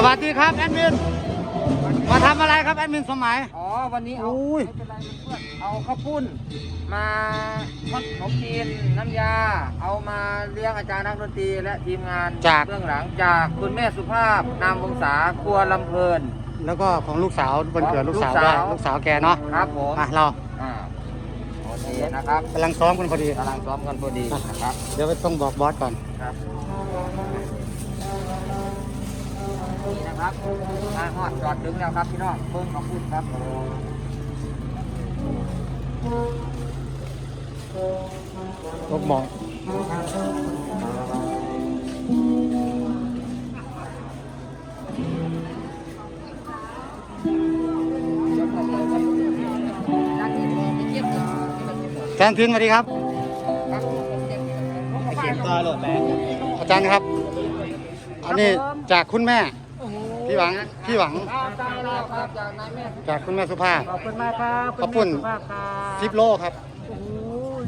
สวัสดีครับแอดมิน มาทำอะไรครับแอดมินสมัย อ๋อ วันนี้เอาอุ้ย ไม่เป็นไรเพื่อนๆเอาข้าวปุ้น มาทอดขนมจีนน้ำยา เอามาเลี้ยงอาจารย์นักดนตรีและทีมงานจาก เบื้องหลังจากคุณแม่สุภาพ นามวงศาครัวลำเพลิน แล้วก็ของลูกสาววันเกิดลูกสาวลูกด้วยสาวลูกสาวแกเนาะครับผมอะเราอ่าโอเคนะครับกำลังซ้อมกันพอดี กำลังซ้อมกันพอดีนะครับ เดี๋ยวไปต้องบอกบอสก่อน ครับ นี่นะครับมาฮอดจอดถึงแล้วครับพี่น้องเพิ่งขอบคุณครับลูกหมองแทนทินสวัสดีครับ ตาโหลดแรงอาจารย์ครับ อันนี้จากคุณแม่ พี่หวังพี่หวังครับได้แล้วครับจากนายแม่จากคุณแม่สุภาพ ขอบคุณมากครับขอบคุณณแม่สุภาพครับสิบโลครับโอ้ย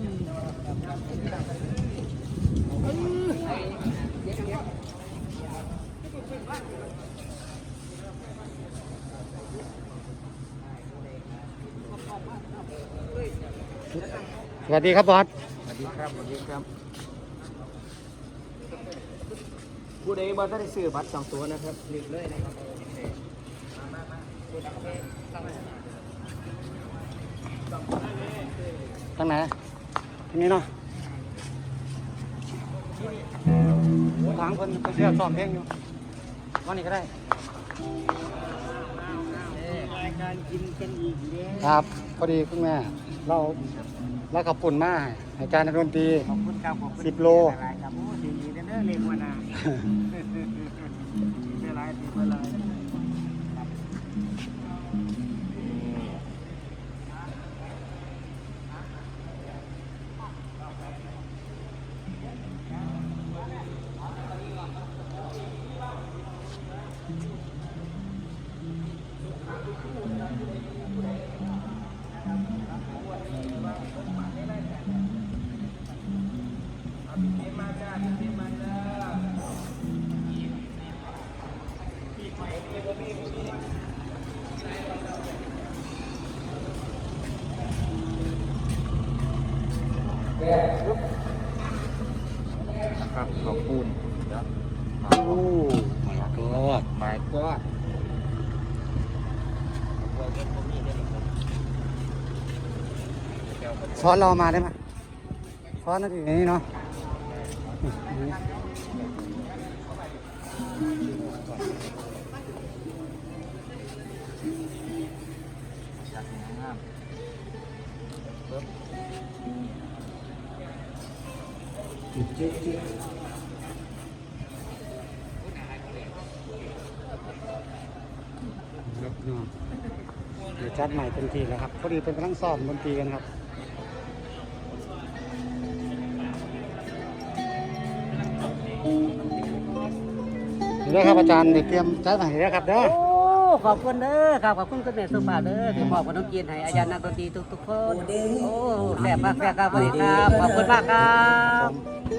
สวัสดีครับบอสสวัสดีครับสวัสดีครับ ผู้ใดบ่ได้ซื้อบัตรสองตัวนะครับหลีกเลยนะครับทางไหนทางนี้เนาะทางคนคนเสียซ้อมเพลงอยู่วันนี้ก็ได้รายการกินกันอีกแล้วครับพอดีคุณแม่เราเราขับปุ่นมาให้อาจารย์นักดนตรีขอบคุณครับขอบคุณสิบโลหลายๆครับโอ้ดีดีเด้อเรียกว่านา เวลาดีเวลาครั นะครับขอบคุณเดี๋ยวโอ้ my god หมายก็ซ้อนเรามาได้ไหมซ้อนนั่นอยู่ในนี้เนาะ ครับเนาะเดี๋ยวจัดใหม่เต็มทีแล้วครับพอดีเป็นกำลังซ้อมดนตรีกันครับเด้อครับอาจารย์เดี๋ยวเตรียมจัดใหม่เด้อครับเด้อ โอ้ขอบคุณเด้อครับขอบคุณคุณแม่สุภาพเด้อที่มอบขนมจีนให้อาจารย์นักดนตรีทุกๆคนโอ้แซ่บมากแซ่บครับสวัสดีครับขอบคุณมากครับ ชื่อ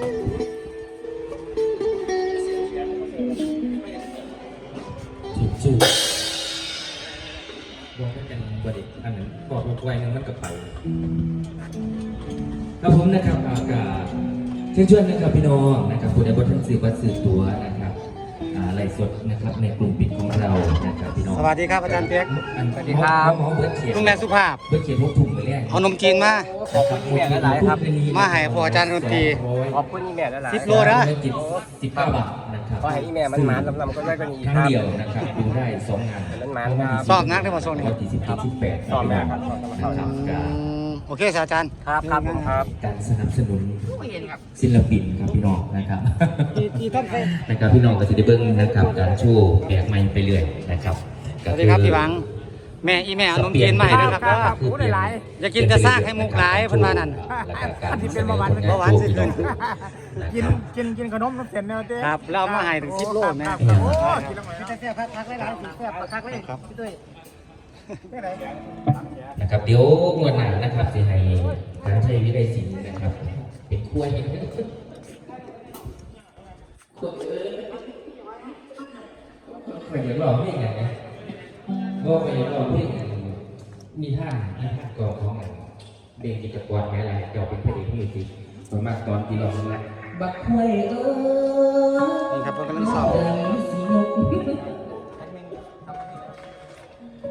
บอกให้กันบไดิอันนั้นบอกว่าไว้นึงมันก็ไปครับผมนะครับอากาศเชิญชวนนะครับพี่น้องนะครับผู้ใดบนทั้งสื่อวัดสื่อตัวนะครับอ่าไลฟ์สดนะครับในกลุ่มปิดของเรานะครับพี่น้องสวัสดีครับอาจารย์เปียกสวัสดีครับหมอเบิร์ดเขียนคุณแม่สุภาพ เบิร์ดเขียนพวกถุง เอานมจีนมา ขอบคุณที่แม่หลายๆครับ มาให้พวกอาจารย์ดนตรี ขอบคุณที่แม่หลายๆสิบโลนะจิบสิบเก้าบาทนะครับขอให้อีแม่มันหมานลำๆก็ได้กันอีกคครั้งบเดียวนะครับดูได้สองงานมันหมานครับซอกนักได้มาโซนนี้วันที่สิบเจ็ดสิบแปดซ้อมแม่ครับนะครับอืกโอเคสอาจารย์ ครับครับครับการสนับสนุนศิลปินครับพี่น้องนะครับตีท่องไปนะครับพี่น้องก็จะได้เบิ้งนะครับการโชว์แบกไม้ไปเรื่อยนะครับสวัสดีครับพี่วัง แม่อีแม่เอานมจีนมาให้ด้วยครับครับเด้อครับพูดหลาย อย่ากินแต่ซากให้มุกหลายเพิ่นว่านั่นแล้วก็การที่เป็นเบาหวานเบาหวานสิขึ้นกินกินกินขนมน้ำเส้นเนี่ยเต้ครับแล้วเอามาให้ถึงสิบโลแม่ครับครับโอ้กินแล้วมันแซ่บพักพักหลายๆแซ่บพักเลยครับพี่ตุ้ยนะครับเดี๋ยวงวดหน้านะครับจะให้การใช้วิไลศิลป์นะครับ เป็นขั้วอย่างนี้ขั้วเออข่อยอยากลองเพลงอย่างนี้ว่าข่อยอยากลองเพลงอย่างมีท่านมีท่านกองของอย่างเบงกิจกรแม่ไรเจ้าเป็นพระเอกที่สิผมมากตอนที่เราเป็นไรบักห้วยเอ้ยนี่ครับเรากำลังสอบสีนก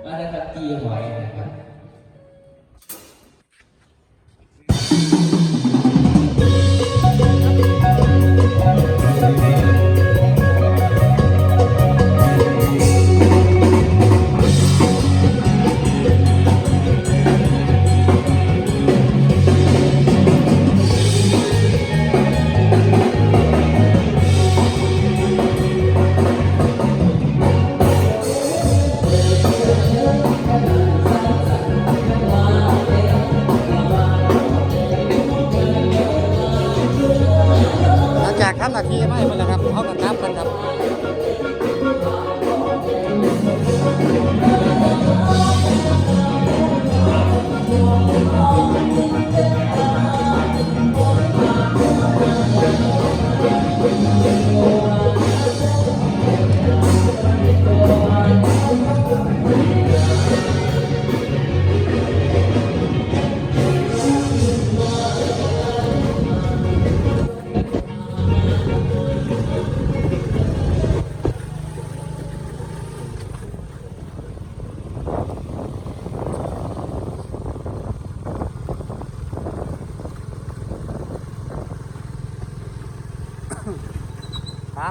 อันนั้นครับตีหอยนะครับ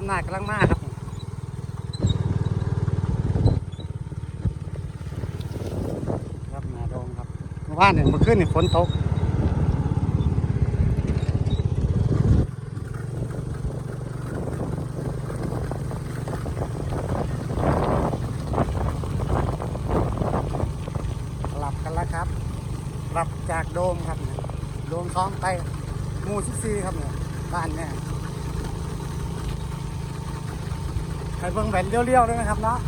ามหน้ากำลังมากครับครับนาโดงครับเมื่อวานเนี่ยเมื่อคืนเนี่ยฝนตกกลับกันแล้วครับกลับจากโดมครับเนี่ยโดมท้องไปมูสิบสี่ครับเนี่ยบ้านเนี่ย ให้เบิ่งแบนเลี้ยวๆเลยนะครับเนาะ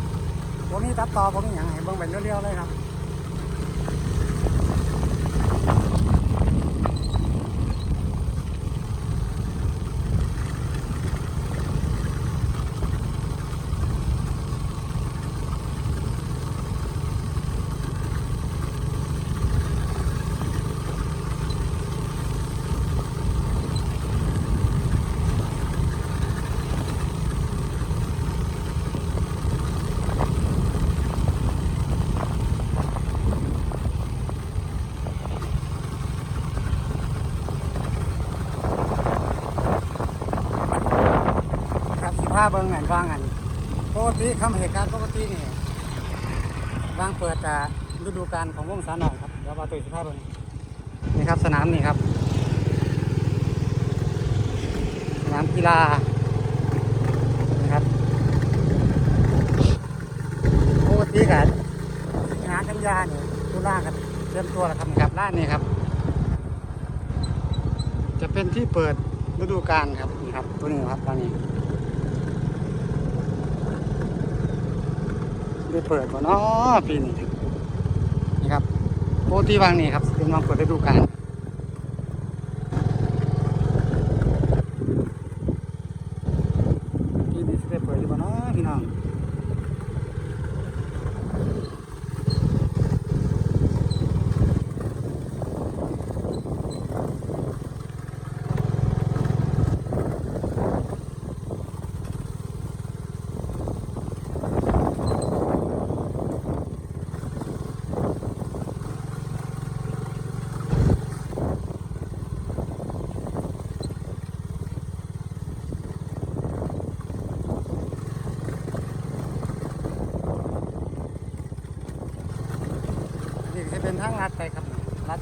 ผมนี่ตัดต่อผมนี่อย่างให้เบิ่งแบนเลี้ยวๆเลยครับ ผ้าเบิงอันว่างอันปกติคำเหตุการณ์ปกตินี่วางเปิดแต่ฤดูกาลของวงสาหน่อยครับเดี๋ยวมาตุยสิบห้าเบิ่งนี่ครับสนามนี่ครับ สนามกีฬานะครับปกติกันงานกันยาเนี่ยตุลากันเตรียมตัวแล้วครับนี่ครับร้านนี้ครับ จะเป็นที่เปิดฤดูกาลครับนี่ครับตัวนี้ครับตอนนี้ ได้เปิดก่อนเนาะปีนี้นี่ครับโปรตีวางนี่ครับเป็นวางเปิดฤดูกาลปีนี้จะได้เปิดหรือเปล่าเนาะพี่น้องนี่จะเป็นทางลัดไปครับลัดไป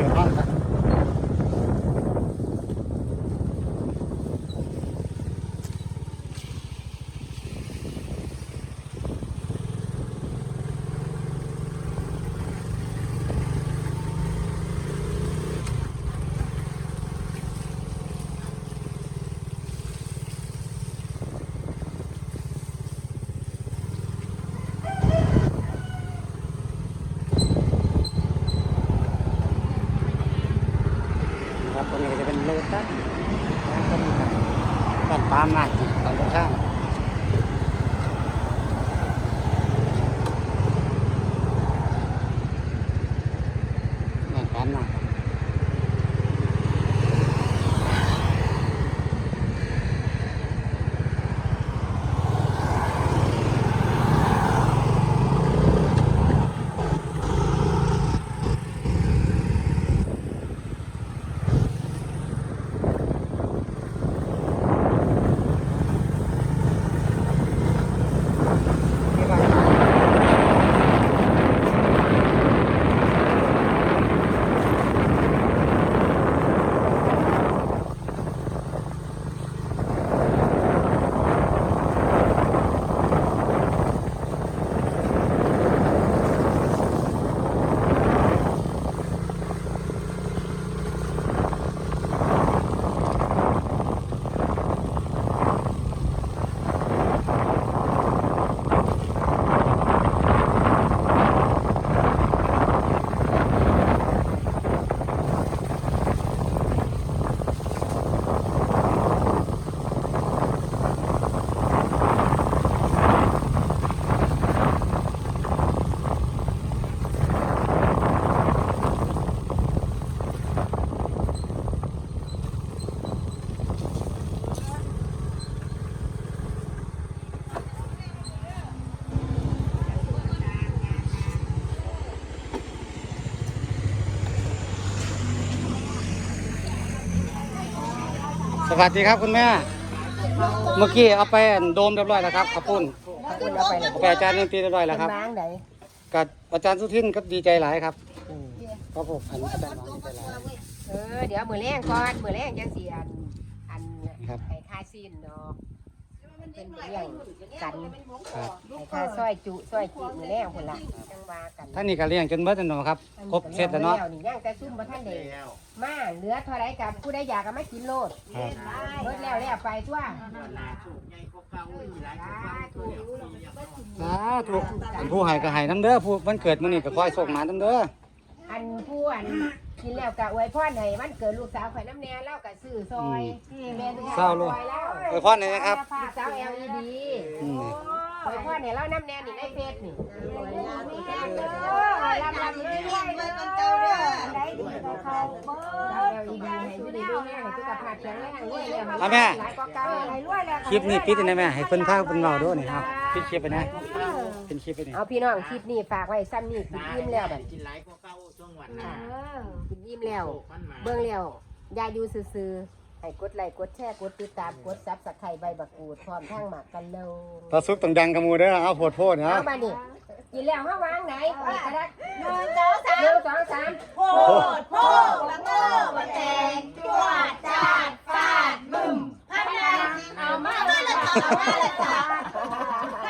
งส สวัสดีครับคุณแม่ เมื่อกี้เอาไปโดมเรียบร้อยแล้วครับขอบคุณคุณเอาไปเลยเอาไปอาจารย์ดนตรีเรียบร้อยแล้วครับ บ้างไหนกับอาจารย์สุทินก็ดีใจหลายครับครับผมอันอาจารย์น้องดีใจหลาย เออเดี๋ยวมือแรงก่อนมือแรงจังสีอันอันครับให้ค่าสิ้นดอก เป็นเรื่องกันครับ ให้ค่าซอยจุซอยจีมือแรงพุ่นละจังว่ากันท่านนี่ก็เลี้ยงจนเบิดแล้วเนาะครับ ครบเสร็จแล้วเนาะ นี่ย่างแต่ซุ่มบ่ทันได้มาเหลือเท่าไรกับผู้ใดอยากก็มากินโลดครับเบิดแล้วแล้วไปทั่วสาธุอันผู้ให้ก็ให้น้ำเด้อผู้วันเกิดมื้อนี้ก็คอยส่งมาน้ำเด้อ อันผู้อันกินแล้วก็อวยพรให้มันเกิดลูกสาวข่อยน้ำแน่เล่าก็ซื้อซอยแม่ทุกเศร้าลูกซอยแล้วอวยพรหน่อยนะครับลูกสาว LED อืมอ วยพรให้เล่าน้ำแน่นี่ในเฟซนี่ลำลำเลยด้วยเลยได้ดีกับเขาเบิร์ด LED ให้อยู่ดีด้วยแม่ให้สุขภาพแข็งแรงรวยแล้วเอาแม่หลายกว่าเก่าอะไรรวยแล้วคลิปนี้ปิดได้ไหมให้เพิ่นพาเพิ่นเว้าด้วยนี่ครับปิดคลิปไปนะเป็นคลิปไปนี่เอาพี่น้องคลิปนี้ฝากไว้ซ้ำนี่กินอิ่มแล้วบัดกินหลายกว่าเก่าช่วงวันค่ะกินอิ่มแล้วเบิ่งแล้วอยาอยู่ซื่อๆ ให้กดไลค์กดแชร์กดติดตามกดซับสไครต์ใบบักกูดพร้อมทั้งหมากกันเลยปลาซุกต้องดังกับหมูเด้อเอาโพดโพดเนาะเอามานี่กินแล้วเฮาวางไหนเอากระดาษหนึ่งสองสามหนึ่งสองสามโพดโพดละโง่มาแตงจวดจาดฟาดบึ้มพันนาเอามาละจ้าเอามาละจ้า